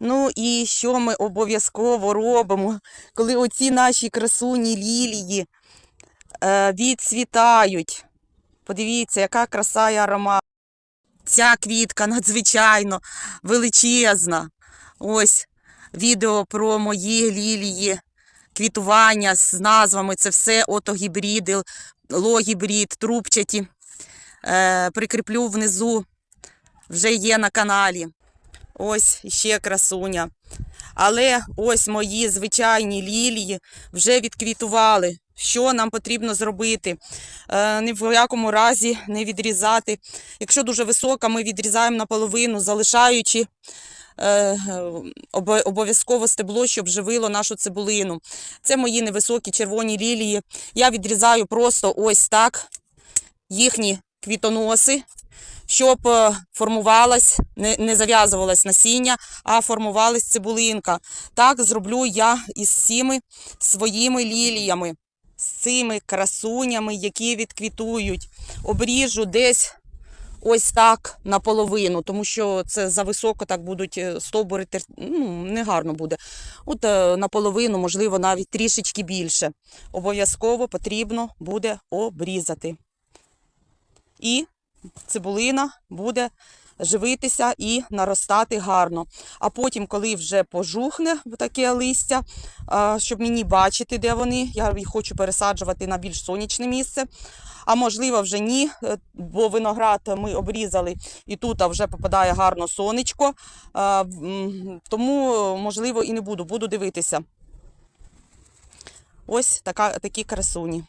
Ну і що ми обов'язково робимо, коли оці наші красуні лілії е, відцвітають. Подивіться, яка краса і аромат. Ця квітка надзвичайно величезна. Ось відео про мої лілії, квітування з назвами. Це все отогібриди, логібрид, трубчаті. Е, прикріплю внизу, вже є на каналі. Ось ще красуня. Але ось мої звичайні лілії вже відквітували. Що нам потрібно зробити? Е, ні в якому разі не відрізати. Якщо дуже висока, ми відрізаємо наполовину, залишаючи е, обов'язково стебло, щоб живило нашу цибулину. Це мої невисокі червоні лілії. Я відрізаю просто ось так їхні квітоноси, щоб е, формувалась, не, не зав'язувалась насіння, а формувалась цибулинка. Так зроблю я із всіми своїми ліліями, з цими красунями, які відквітують. Обріжу десь ось так наполовину, тому що це зависоко так будуть е, стовбури, ну, негарно буде. От е, наполовину, можливо, навіть трішечки більше. Обов'язково потрібно буде обрізати. І цибулина буде живитися і наростати гарно. А потім, коли вже пожухне таке листя, щоб мені бачити, де вони, я хочу пересаджувати на більш сонячне місце. А можливо, вже ні, е, бо виноград ми обрізали і тут вже попадає гарно сонечко. Тому, можливо, і не буду, буду дивитися. Ось така, такі красуні.